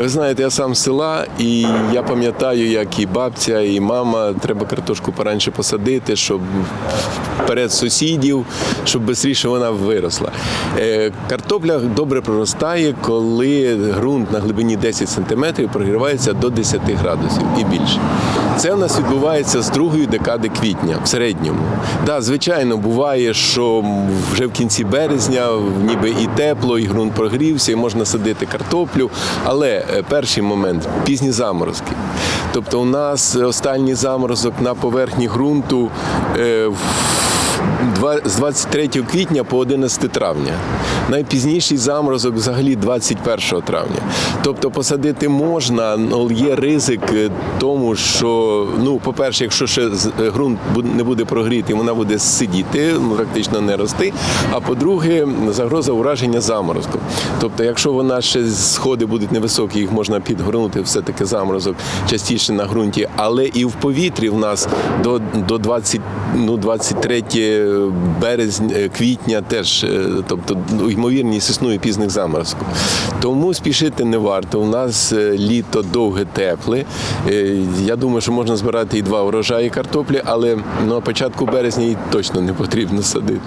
Ви знаєте, я сам з села, і я пам'ятаю, як і бабця, і мама треба картошку поранше посадити, щоб вперед сусідів, щоб швидше вона виросла. Е, Картопля добре проростає, коли ґрунт на глибині 10 см прогрівається до 10 градусів і більше. Це у нас відбувається з другої декади квітня в середньому. Да, звичайно, буває, що вже в кінці березня ніби і тепло, і ґрунт прогрівся, і можна садити картоплю. Але е, перший момент пізні заморозки. Тобто, у нас останній заморозок на поверхні ґрунту. е, з 23 квітня по 11 травня. Найпізніший заморозок взагалі 21 травня. Тобто посадити можна, але є ризик е, тому, що, ну, по-перше, якщо ще е, ґрунт не буде прогрітий, вона буде сидіти, ну, практично не рости. А по-друге, загроза ураження заморозком. Тобто, якщо вона ще сходи будуть невисокі, їх можна підгорнути, все-таки заморозок частіше на ґрунті, але і в повітрі в нас до, до 20, ну, 23 березня, е, квітня теж, е, тобто ну, ймовірність існує пізних заморозків. Тому спішити не варто. У нас е, літо довге, тепле. Я думаю, що можна збирати і два урожаї картоплі, але ну, на початку березня її точно не потрібно садити.